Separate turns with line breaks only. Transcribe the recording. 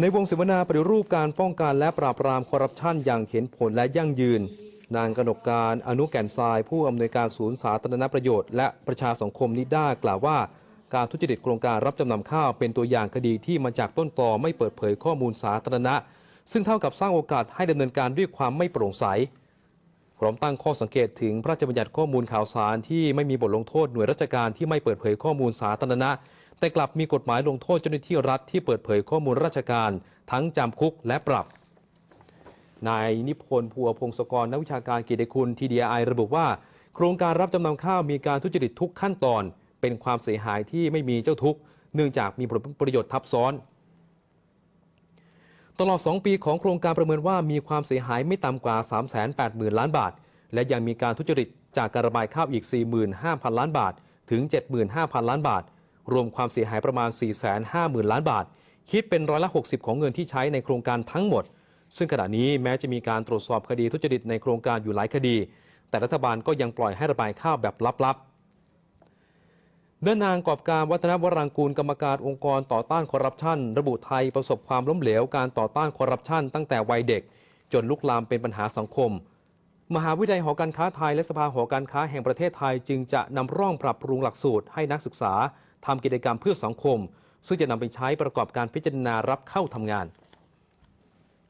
ในวงเสวนาปฏิรูปการป้องกันและปราบปรามคอร์รัปชันอย่างเห็นผลและยั่งยืน นางกนกการอนุแก่นทราย ผู้อำนวยการศูนย์สาธารณประโยชน์และประชาสังคมนิด้ากล่าวว่า การทุจริตโครงการรับจำนำข้าวเป็นตัวอย่างคดีที่มาจากต้นตอไม่เปิดเผยข้อมูลสาธารณะ ซึ่งเท่ากับสร้างโอกาสให้ดำเนินการด้วยความไม่โปร่งใสพร้อมตั้งข้อสังเกตถึงพระราชบัญญัติข้อมูลข่าวสารที่ไม่มีบทลงโทษหน่วยราชการที่ไม่เปิดเผยข้อมูลสาธารณะ แต่กลับมีกฎหมายลงโทษเจ้าหน้าที่รัฐที่เปิดเผยข้อมูลราชการ ทั้งจำคุกและปรับ นายนิพนธ์พัวพงศกรนักวิชาการกิตติคุณ TDI ระบุว่า โครงการรับจำนำข้าวมีการทุจริตทุกขั้นตอน เป็นความเสียหายที่ไม่มีเจ้าทุกข์เนื่องจากมีผลประโยชน์ทับซ้อน ตลอด 2 ปีของโครงการประเมินว่ามีความเสียหายไม่ต่ำกว่า 380,000 ล้านบาท และยังมีการทุจริตจากการระบายข้าวอีก 45,000 ล้านบาท ถึง 75,000 ล้านบาท รวมความเสียหายประมาณ 450,000 ล้านบาท คิดเป็นร้อยละ 60 ของเงินที่ใช้ในโครงการทั้งหมด ซึ่งขณะนี้แม้จะมีการตรวจสอบคดีทุจริตในโครงการอยู่หลายคดี แต่รัฐบาลก็ยังปล่อยให้ระบายข้าวแบบลับๆด้านนางกอบการวัฒนวรังกูลกรรมการองค์กรต่อต้านคอร์รัปชันระบุไทยประสบความล้มเหลวการต่อต้านคอร์รัปชันตั้งแต่วัยเด็ก จนลุกลามเป็นปัญหาสังคมมหาวิทยาลัยหอการค้าไทยและสภาหอการค้าแห่งประเทศไทยจึงจะนำร่องปรับปรุงหลักสูตรให้นักศึกษา ทำกิจกรรมเพื่อสังคม ซึ่งจะนำไปใช้ประกอบการพิจารณารับเข้าทำงาน